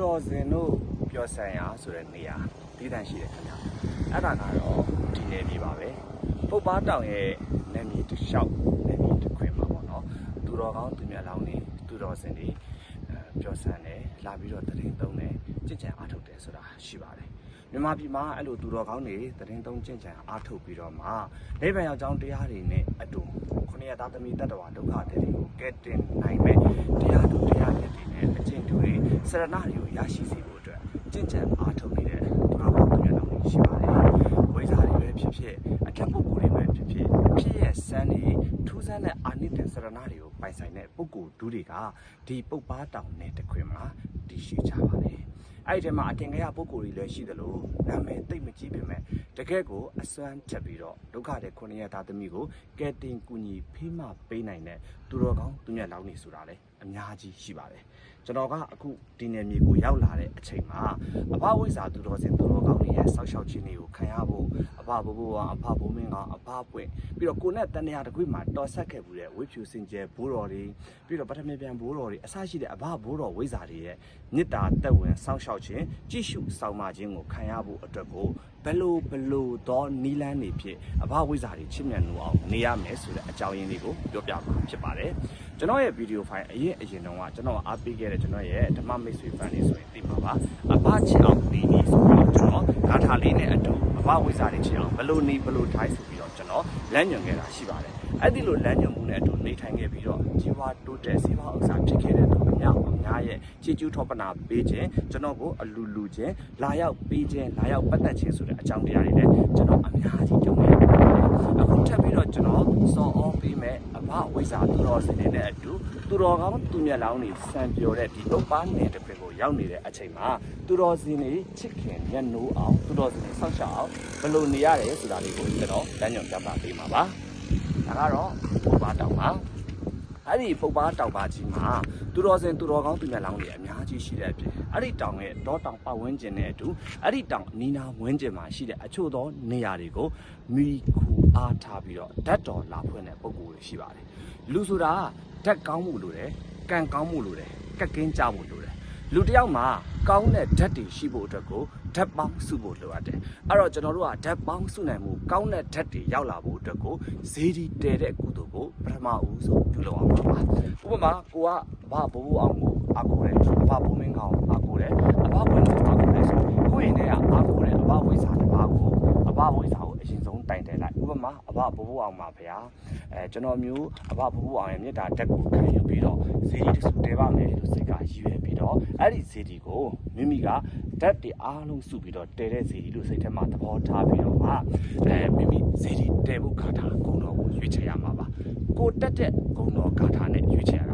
တော်စင်တို့ပြောဆန်ရဆိုတဲ့နေရာဒီတန်ရှိတယ်ခင်ဗျအဲ့ဒါကတော့ဒီနေပြီပါပဲပုတ်ပါတောင်ရဲ့နာမည်တစ်လျှောက်နာမည်တစ်ခွင်မှာပေါ့နော်သူတော်ကောင်းသူမြတ်လောင်းနေသူတော်စင်တွေအဲပြောဆန်တယ်လာပြီးတော့တရင်သုံးတယ်ကြင်ကြံအားထုတ်တယ်ဆိုတာရှိပါတယ်မြန်မာပြည်မှာအဲ့လိုသူတော်ကောင်းတွေတရင်သုံးကြင်ကြံအားထုတ်ပြီးတော့မှနိဗ္ဗာန်ရောက်ကြောင်းတရားတွေနဲ့အတူခုနှစ်ရသားသမီးတတ္တဝါဒုက္ခတွေကိုကဲတင်နိုင်မဲ့တရားသူတရားမြတ်တွေနဲ့အကျင့်တူတွေစရဏတွေကို ရရှိစေဖို့အတွက်ကြင်ကြံအားထုတ်နေတဲ့သူတော်ကောင်းသူမြတ်လောင်းတွေရှိပါတယ်ဝိဇ္ဇာတွေပဲဖြစ်ဖြစ်အထက်ပုဂ္ဂိုလ်တွေပဲဖြစ်ဖြစ်ဖြစ်ရဲ့စမ်းတွေထူးဆန်းတဲ့အာနိသင်စရဏတွေကိုပိုင်ဆိုင်တဲ့ပုဂ္ဂိုလ်ဒုတွေကဒီပုပ်ပါတောင်နဲ့တခွင်မှာတည်ရှိကြပါတယ်အဲ့ဒီထဲမှာအထင်ကရပုဂ္ဂိုလ်တွေလည်းရှိသလိုနာမည်သိပ်မကြီးပေမဲ့တကယ့်ကိုအစွမ်းချက်ပြီးတော့ဒုက္ခတဲ့ခုနှစ်ရသားသမီးကိုကဲတင်ကူညီဖေးမပေးနိုင်တဲ့သူတော်ကောင်းသူမြတ်လောင်းနေဆိုတာလည်း အများကြီးရှိပါတယ်ကျွန်တော်ကအခုဒီနယ်မြေကိုရောက်လာတဲ့အချိန်မှာအဘဝိဇ္ဇာသူတော်စင်သူတော်ကောင်းတွေရဲ့စောက်ရှောက်ခြင်းတွေကိုခံရဖို့အဘဘိုးဘိုးကအဘဘိုးမင်းကအဘပွင့်ပြီးတော့ကိုနဲ့တန်ရာတကွေ့မှာတော်ဆက်ခဲ့ဘူးတဲ့ဝိဖြူစင်ကျဲဘိုးတော်တွေပြီးတော့ပထမပြန်ဘိုးတော်တွေအစရှိတဲ့အဘဘိုးတော်ဝိဇ္ဇာတွေရဲ့မေတ္တာတက်ဝင်စောက်ရှောက်ခြင်းကြည့်ရှုဆောင်မခြင်းကိုခံရဖို့အတွက်ကို ဘယ်လိုဘယ်လိုသောနီလန်းနေဖြစ်အဘဝိဇ္ဇာတွေချစ်မြတ်လို့အောင်နေရမယ်ဆိုတဲ့အကြောင်းရင်းလေးကိုပြောပြမှာဖြစ်ပါတယ်ကျွန်တော်ရဲ့ဗီဒီယိုဖိုင်အရင်အရင်တုန်းကကျွန်တော်အားပေးခဲ့တဲ့ကျွန်တော်ရဲ့ဓမ္မမိတ်ဆွေဖန်လေးဆိုရင်သိမှာပါအဘချစ်အောင်နေနေဆိုပြီးတော့ကျွန်တော်ဂါထာလေးနဲ့အတူအဘဝိဇ္ဇာတွေချစ်အောင်ဘယ်လိုနေဘယ်လိုထိုင်ဆိုပြီးတော့ကျွန်တော်လမ်းညွှန်ခဲ့တာရှိပါတယ်အဲ့ဒီလိုလမ်းညွှန်မှုနဲ့အတူနေထိုင်ခဲ့ပြီးတော့ជីဝတိုးတက်စီးပွားဥစ္စာဖြစ်ခဲ့တဲ့ တော့အများအများရဲ့ချစ်ကျူးထောပနာပေးခြင်းကျွန်တော်ကိုအလူလူခြင်းလာရောက်ပေးခြင်းလာရောက်ပတ်သက်ခြင်းဆိုတဲ့အကြောင်းတရားတွေလည်းကျွန်တော်အများကြီးကြုံခဲ့ပါတယ်အခုထပ်ပြီးတော့ကျွန်တော်စော်ဩပေးမဲ့အဘဝိဇ္ဇာသူတော်စင်တွေနဲ့အတူသူတော်ကောင်းသူမြတ်လောင်းတွေစံပြောတဲ့ဒီပုပ္ပါနယ်တစ်ပင်ကိုရောက်နေတဲ့အချိန်မှာသူတော်စင်တွေချစ်ခင်မျက်နှိုးအောင်သူတော်စင်တွေဆောက်ရှောက်အောင်ဘယ်လိုနေရတယ်ဆိုတာလေးကိုကျွန်တော်လမ်းညွှန်ပြသပေးမှာပါဒါကတော့ပုပ္ပါတောင်ပါ အဲ့ဒီပုပ်ပါတောင်ပါကြီးမှာသူတော်စင်သူတော်ကောင်းသူမြတ်လောင်းတွေအများကြီးရှိတဲ့အပြင်အဲ့ဒီတောင်ရဲ့တောတောင်ပတ်ဝန်းကျင်နဲ့အတူအဲ့ဒီတောင်အနီးနားဝန်းကျင်မှာရှိတဲ့အချို့သောနေရာတွေကိုမိခူအားထားပြီးတော့ဓာတ်တော်လာဖွင့်တဲ့ပုံကိုယ်တွေရှိပါတယ်လူဆိုတာဓာတ်ကောင်းမှုလိုတယ်ကံကောင်းမှုလိုတယ်ကက်ကင်းကြမှုလိုတယ် လူတစ်ယောက်မှာကောင်းတဲ့ဓာတ်တွေရှိဖို့အတွက်ကိုဓာတ်ပေါင်းစုဖို့လိုအပ်တယ်အဲ့တော့ကျွန်တော်တို့ကဓာတ်ပေါင်းစုနိုင်မှုကောင်းတဲ့ဓာတ်တွေရောက်လာဖို့အတွက်ကိုဈေးဒီတဲတဲ့ကုသိုလ်ကိုပထမဦးဆုံးပြုလုပ်အောင်ပါဥပမာကိုကအဘဘိုးဘိုးအောင်ကိုအားကိုတယ်အဘဘိုးမင်းကောင်အားကိုတယ်အဘဘွင့်ကိုအားကိုတယ်ဆို ရင်ကိုယ့်ရင်ထဲကအားကိုတယ်အဘဝိဇ္ဇာတစ်ပါးကိုအဘဝိဇ္ဇာကိုအရင်ဆုံးတိုင်တယ်လိုက်ဥပမာအဘဘိုးဘိုးအောင်ပါဗျာအဲကျွန်တော်မျိုးအဘဘိုးဘိုးအောင်ရဲ့မြေတာတက်ကိုခံယူပြီးတော့ဈေးဒီတစ်စုတဲပါမယ်လို့စိတ်ကရည်ရွယ်ပြီးတော့အဲ့ဒီဈေးဒီကိုမိမိကဓာတ်တွေအားလုံးစုပြီးတော့တဲတဲ့ဈေးဒီလို့စိတ်ထဲမှာသဘောထားပြီးတော့မှအဲမိမိဈေးဒီတဲဖို့ခါတာဂုံတော်ကိုရွေးချယ်ရမှာပါကိုတက်တဲ့ဂုံတော်ဂါထာနဲ့ရွေးချယ်ရတာ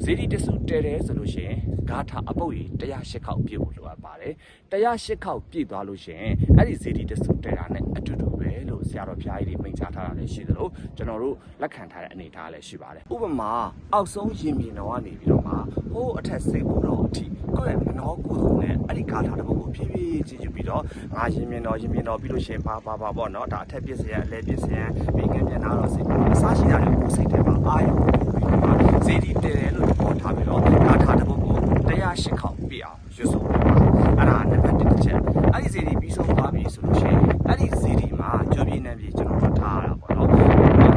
ပါဈေးဒီတစ်စုတဲတယ်ဆိုလို့ရှိရင်ဂါထာအပုတ်ကြီး108ခေါက်ပြည့်ဖို့လိုအပ်ပါတယ်108ခေါက်ပြည့်သွားလို့ရှိရင်အဲ့ဒီဈေးဒီတစ်စုတဲတာနဲ့အတူတူပဲလို့ဆရာတော်ဘုရားကြီးတွေမိန့်ကြားထားတာလည်းရှိသလိုကျွန်တော်တို့လက်ခံထားတဲ့အနေအထားလည်းရှိပါတယ်ဥပမာအောက်ဆုံးရင်ပြင်တော်ကနေပြီးတော့မှဟိုးအထက်စိတ်ဘူးတော်အထိကိုယ့်ရဲ့မနောကုသိုလ်နဲ့အဲ့ဒီဂါထာတစ်ပုဒ်ကိုဖြည်းဖြည်းချင်းယူပြီးတော့ငါရင်ပြင်တော်ရင်ပြင်တော်ပြီးလို့ရှိရင်ပါပါပါပေါ့နော်ဒါအထက်ပြည့်စရအလဲပြည့်စရမိခင်ပြန်လာတော့စိတ်အစားရှိတာတွေကိုစိတ်ထဲမှာအာရုံ ပြုပြီးတော့မှဇေဒီတဲတယ်လို့ပြောထားပြီးတော့ဂါထာတစ်ပုဒ်ကို108ခေါက်ပြည့်အောင်ရွတ်ဆိုပါအဲ့ဒါနံပါတ်1တစ်ချက်အဲ့ဒီဇေဒီပြီးဆုံးသွားပြီဆိုလို့ရှိရင်အဲ့ဒီဇေဒီမှာကြိုးပြင်းနေပြီကျွန်တော်တို့ထားရတာပေါ့နော်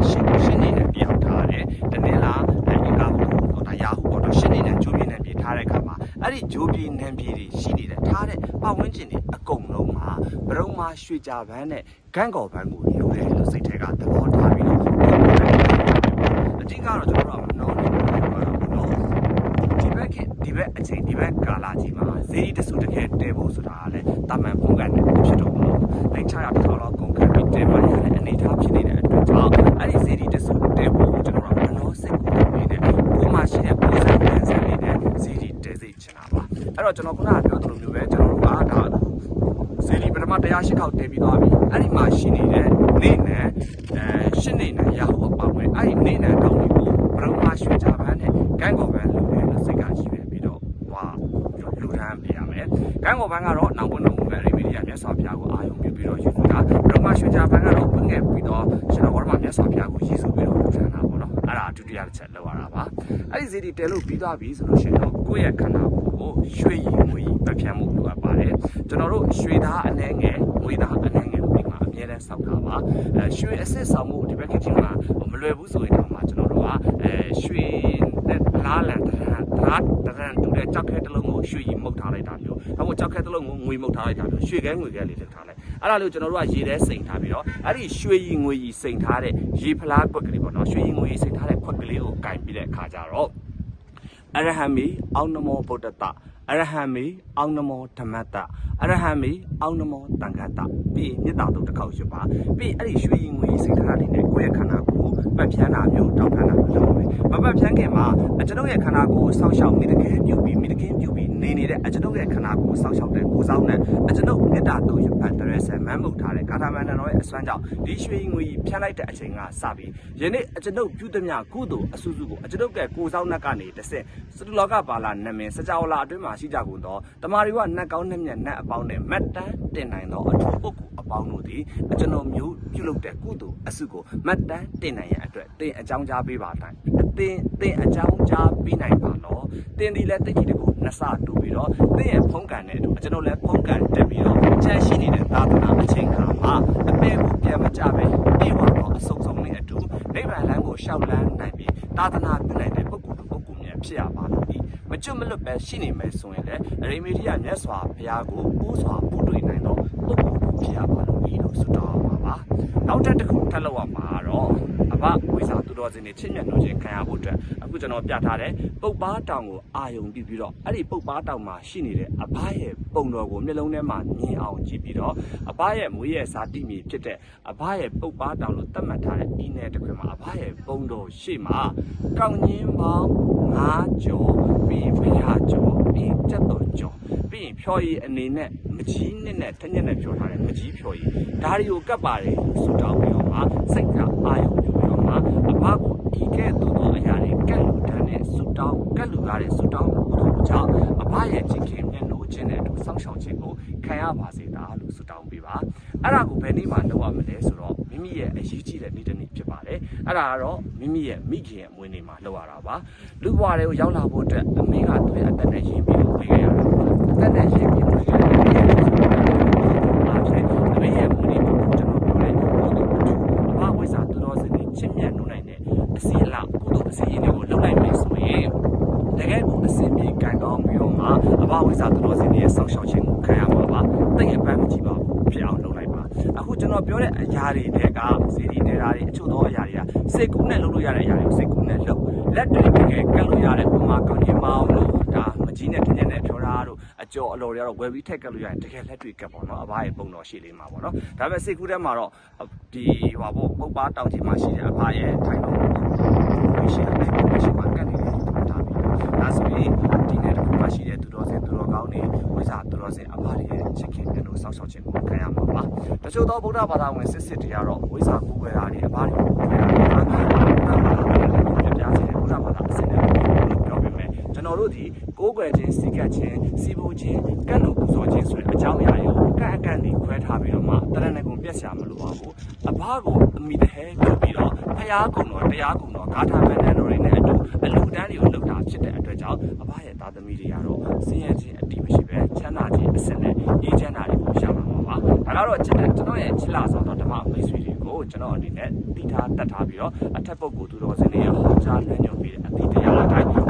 ရှင်းရှင်းနေနဲ့ပြောင်းထားတယ်တနေ့လားအဲဒီကဘူးတော့ဒါရာဟုပေါ့တော့ရှင်းနေနဲ့ကြိုးပြင်းနေပြီထားတဲ့အခါမှာအဲ့ဒီကြိုးပြင်းနေပြီတွေရှိနေတဲ့ထားတဲ့ပတ်ဝန်းကျင်တွေအကုန်လုံးမှာဘရုံမှာရွှေကြပန်းနဲ့ဂန်းကော်ပန်းကိုယူတယ်လို့စိတ်ထဲကသဘောထားပြီးတော့အတိကတော့ကျွန်တော်တို့ကမနှောနေဘူး နော်ဒီဘက်ကဒီဘက်အချိန်ဒီဘက်ကာလာကြီးမှာဈေးတစုတကယ်တဲဖို့ဆိုတာကလည်းတာမန်ပုံကန်နဲ့ဖြစ်တော့ပါဘူး။လိတ်ချရတစ်ထောင်လောက်ကုန်ခံပြီးတဲမှရတဲ့အနေအထားဖြစ်နေတဲ့အတွက်ကြောင့်အဲ့ဒီဈေးတစုတဲဖို့ကျွန်တော်တို့ကမနှောစိတ်ကိုပေးတဲ့ကိုမှရှိတဲ့ပုံစံနဲ့စနေတဲ့ဈေးတဲစိတ်ချင်တာပါ။အဲ့တော့ကျွန်တော်ခုနကပြောသလိုမျိုးပဲကျွန်တော်တို့ကဒါဈေးပထမ108ခေါက်တဲပြီးသွားပြီ။အဲ့ဒီမှာရှိနေတဲ့နေနဲ့အဲရှင်းနေနဲ့ရဟောပါဝင်အဲ့ဒီနေနဲ့ကောင်းတွေကိုဘရုံမှာရွှေချ ပန်းနဲ့ကန်းကော်ပန်းလုပ်တယ်လို့စိတ်ကရှိပဲပြီးတော့ဟွာလူထမ်းပေးရမယ်။ကန်းကော်ပန်းကတော့နောက်ဘုံနောက်ဘုံပဲရိမီဒီယာမြတ်စွာဘုရားကိုအာရုံပြုပြီးတော့ယူတာဘရုံမှာရွှေချပန်းကတော့ပြင်ငယ်ပြီးတော့ကျွန်တော်တို့ကမြတ်စွာဘုရားကိုရည်စူးပြီးတော့လူထမ်းတာပေါ့နော်။အဲ့ဒါဒုတိယတစ်ချက်လောက်ရတာပါ။အဲ့ဒီဇေဒီတဲလို့ပြီးသွားပြီဆိုလို့ရှိရင်တော့ကိုယ့်ရဲ့ခန္ဓာကိုယ်ကိုရွှေရည်ငွေရည်ကျွန်တော်တို့ရွှေသားအနှဲငယ်ငွေသားအနှဲငယ်ကိုဒီမှာအများနဲ့စောက်တာပါအဲရွှေအစစ်ဆောင်မှုဒီဘက်ကချင်းမှာမလွယ်ဘူးဆိုရင်တော့မှကျွန်တော်တို့ကအဲရွှေ နဲ့လားလန်တရန်တရာတရန်တူတဲ့ကြောက်ခဲတစ်လုံးကိုရွှေကြီးမှုတ်ထားလိုက်တာမျိုးဒါမှမဟုတ်ကြောက်ခဲတစ်လုံးကိုငွေမှုတ်ထားလိုက်တာမျိုးရွှေခဲငွေခဲလေးလုပ်ထားလိုက်အဲ့ဒါလို့ကျွန်တော်တို့ကရေထဲစိန်ထားပြီးတော့အဲ့ဒီရွှေကြီးငွေကြီးစိန်ထားတဲ့ရေဖလားကွက်ကလေးပေါ့နော်ရွှေကြီးငွေကြီးစိန်ထားတဲ့ခွက်ကလေးကိုကင်ပြီးတဲ့အခါကျတော့အရဟံမီအောင်းနမောဗုဒ္ဓတအရဟံမီအောင်းနမောဓမ္မတအရဟံမီအောင်းနမောတန်ခတပြီးရင်မေတ္တာတုတ်တစ်ခေါက်ရွတ်ပါပြီးရင်အဲ့ဒီရွှေရင်ငွေစိတ်ထားလေးနဲ့ကိုယ့်ရဲ့ခန္ဓာကိုယ်ကို ပတ်ဖြန်းတာမျိုးတောက်ခန္ဓာမျိုးလုပ်မယ်မပတ်ဖြန်းခင်မှာအကျွန်ုပ်ရဲ့ခန္ဓာကိုယ်ကိုစောင့်ရှောက်မိတကယ်ပြုပြီးမိတကယ်ပြုပြီးနေနေတဲ့အကျွန်ုပ်ရဲ့ခန္ဓာကိုယ်ကိုစောင့်ရှောက်တဲ့ကိုယ်ဆောင်နဲ့အကျွန်ုပ်မေတ္တာတုတ်ရွတ်ပတ်တရဆယ်မန်းမုတ်ထားတဲ့ဂါထာမန္တန်တော်ရဲ့အစွမ်းကြောင့်ဒီရွှေရင်ငွေကြီးဖြန်းလိုက်တဲ့အချိန်ကစပြီးယနေ့အကျွန်ုပ်ပြုသမျှကုသိုလ်အဆူဆူကိုအကျွန်ုပ်ရဲ့ကိုယ်ဆောင်နှက်ကနေတစ်ဆင့်စတုလောကပါလာနာမည်စကြဝဠာအတွင်းမှာရှိကြကုန်သောတမာရီဝနတ်ကောင်းနှက်မြတ်နတ်အပေါင်းနဲ့မတ်တန်းတင်နိုင်သောအထူးပုဂ္ဂိုလ် အပေါင်းတို့သည်အကျွန်တော်မျိုးပြုလုပ်တဲ့ကုသိုလ်အစုကိုမတ်တန်းတင်နိုင်ရန်အတွက်တင်အကြောင်းကြားပေးပါတိုင်းအတင်တင်အကြောင်းကြားပေးနိုင်ပါတော့တင်ဒီလည်းတိတ်ကြီးတကူနှစ်ဆတူပြီးတော့တင်ရဲ့ဖုံးကန်တဲ့အတူကျွန်တော်လည်းဖုံးကန်တက်ပြီးတော့ချမ်းရှိနေတဲ့သာသနာအချိန်ခါမှာအပေကိုပြန်မကြပဲပြေဝတော့အစုံဆုံးနဲ့အတူနိဗ္ဗာန်လမ်းကိုရှောက်လန်းနိုင်ပြီးသာသနာပြုနိုင်တဲ့ပုဂ္ဂိုလ်ပုဂ္ဂိုလ်များဖြစ်ရပါလို့ဒီမကျွတ်မလွတ်ပဲရှိနေမယ်ဆိုရင်လည်းအရိမေရိယမြတ်စွာဘုရားကိုပူးစွာပူးတွေ့နိုင်တော့ပုဂ္ဂိုလ် ဖြစ်ရပါလို့ဒီလိုဆုတောင်းပါပါနောက်တစ်ခုထပ်လောက်ရမှာတော့အဘဝိဇာသူတော်စင်တွေချစ်မြတ်လို့ခြင်းခံရဖို့အတွက်အခုကျွန်တော်ပြထားတဲ့ပုပ်ပားတောင်ကိုအာယုံပြုပြီးတော့အဲ့ဒီပုပ်ပားတောင်မှာရှိနေတဲ့အဘရဲ့ပုံတော်ကိုမျက်လုံးထဲမှာမြင်အောင်ကြည့်ပြီးတော့အဘရဲ့မွေးရဲ့ဇာတိမြေဖြစ်တဲ့အဘရဲ့ပုပ်ပားတောင်လို့သတ်မှတ်ထားတဲ့ဤနယ်တစ်ခွင်မှာအဘရဲ့ပုံတော်ရှေ့မှာကောင်းငင်းပေါင်း၅ကျော်ပြီးဖရာကျော် ပြီးကျက်တော်ကျော်ပြီးရင်ဖြော်ရည်အနေနဲ့မကြီးနဲ့နဲ့တညက်နဲ့ဖြော်ထားတဲ့မကြီးဖြော်ရည်ဒါတွေကိုကပ်ပါတယ်ဆူတောင်းပြီးတော့မှစိတ်ကအာယုံပြုပြီးတော့မှအဘကိုဤကဲ့သို့သောအရာတွေကတ်လူတန်းနဲ့ဆူတောင်းကတ်လူရတဲ့ဆူတောင်းမှုတို့ကြောင့်အဘရဲ့ချစ်ခင်မျက်နှာခြင်းနဲ့အတူ စောင့်ရှောက်ခြင်းကိုခံရပါစေတာလို့ဆူတောင်းပေးပါအဲ့ဒါကိုဘယ်နည်းမှလုပ်ရမလဲဆိုတော့မိမိရဲ့အရေးကြီးတဲ့နေ့တစ်နေ့ဖြစ်ပါတယ်အဲ့ဒါကတော့မိမိရဲ့မိခင်ရဲ့အမွေနေ့မှာလုပ်ရတာပါလူဘွားတွေကိုရောက်လာဖို့အတွက်အမေကသူ့ရဲ့အသက်နဲ့ရင်းပြီးတော့ပြေးခဲ့ရတယ်အသက်နဲ့ရင်းပြီးပြေးခဲ့ရတယ်အားဖြင့်အမေရဲ့အမွေနေ့မှာကျွန်တော်ပြောတဲ့ဘုသူအတူအဘဝိဇ္ဇာသူတော်စင်တွေချစ်မြတ်နိုးနိုင်တဲ့အစီအလားကုသိုလ်အစီအရင်တွေကိုလုပ်နိုင်မယ်ဆိုရင်တကယ်ကိုအစင်ပြေကံကောင်းပြီးတော့မှအဘဝိဇ္ဇာသူတော်စင်တွေရဲ့ဆောက်ရှောက်ခြင်းကိုခံရမှာပါတိတ်အပန်းမကြည့်ပါဘူးဖြစ်အောင်လုပ်လိုက်ပါ အခုကျွန်တော်ပြောတဲ့အရာတွေတဲ့ကစီဒီနေတာတွေအချို့သောအရာတွေကစိတ်ကူးနဲ့လုပ်လို့ရတဲ့အရာတွေကိုစိတ်ကူးနဲ့လုပ်လက်တွေတကယ်ကတ်လို့ရတဲ့ပုံမှာကောင်းခြင်းမအောင်လို့ဒါမကြီးနဲ့တညက်နဲ့ပြောတာတို့အကျော်အလော်တွေကတော့ဝယ်ပြီးထက်ကတ်လို့ရတယ်တကယ်လက်တွေကတ်ပေါ့နော်အဘရဲ့ပုံတော်ရှိလေးမှာပေါ့နော်ဒါပေမဲ့စိတ်ကူးထဲမှာတော့ဒီဟောပေါ့ပုတ်ပါတောင်ကြီးမှာရှိတဲ့အဘရဲ့ထိုင်တော်ရှိတယ်ရှိမှကတ်နေတယ်ထားပြီးဒါ ဆိုရင်ဒီနေ့တစ်ခုမှရှိတဲ့သူတော်စင်သူတော်ကောင်းတွေဝိဇာသူတော်စင်အဘတွေရဲ့ချစ်ခင်တဲ့လို့စောင့်ရှောက်ခြင်းကိုခံရမှာပါတချို့သောဗုဒ္ဓဘာသာဝင်စစ်စစ်တွေကတော့ဝိဇာကိုယ်ွယ်တာတွေအဘတွေကိုယ်ွယ်တာတွေဟာဗုဒ္ဓဘာသာဝင်ပြပြစီတဲ့ဗုဒ္ဓဘာသာအစစ်နဲ့ပြောပြမယ်ကျွန်တော်တို့ဒီကိုယ်ွယ်ခြင်းစိတ်ကပ်ခြင်းစီပူခြင်းကန့်လို့ပူဇော်ခြင်းဆိုတဲ့အကြောင်းအရာတွေကိုကန့်အကန့်တွေခွဲထားပြီးတော့မှတရဏဂုံပြက်ဆရာမလို့ပါဘူးအဘကိုအမိတဟဲပြုပြီးတော့ဖရာကုံတော်တရားကုံတော်ဂါထာမန္တန်တော်တွေနဲ့အတူအလူတန်းတွေကိုလှုပ်တာဖြစ်တဲ့ အတွက်ကြောင့်အဘရဲ့သားသမီးတွေကတော့ဆင်းရဲခြင်းအတိမရှိပဲချမ်းသာခြင်းအစစ်နဲ့အေးချမ်းသာတွေကိုရမှာပါဒါကတော့ကျွန်တော်ကျွန်တော်ရဲ့ချစ်လာဆောင်တော့ဓမ္မမိတ်ဆွေတွေကိုကျွန်တော်အနေနဲ့တည်ထားတတ်ထားပြီးတော့အထက်ပုဂ္ဂိုလ်သူတော်စင်တွေရဲ့ဟောကြားလမ်းညွှန်ပြီးတဲ့အတိတရားအတိုင်း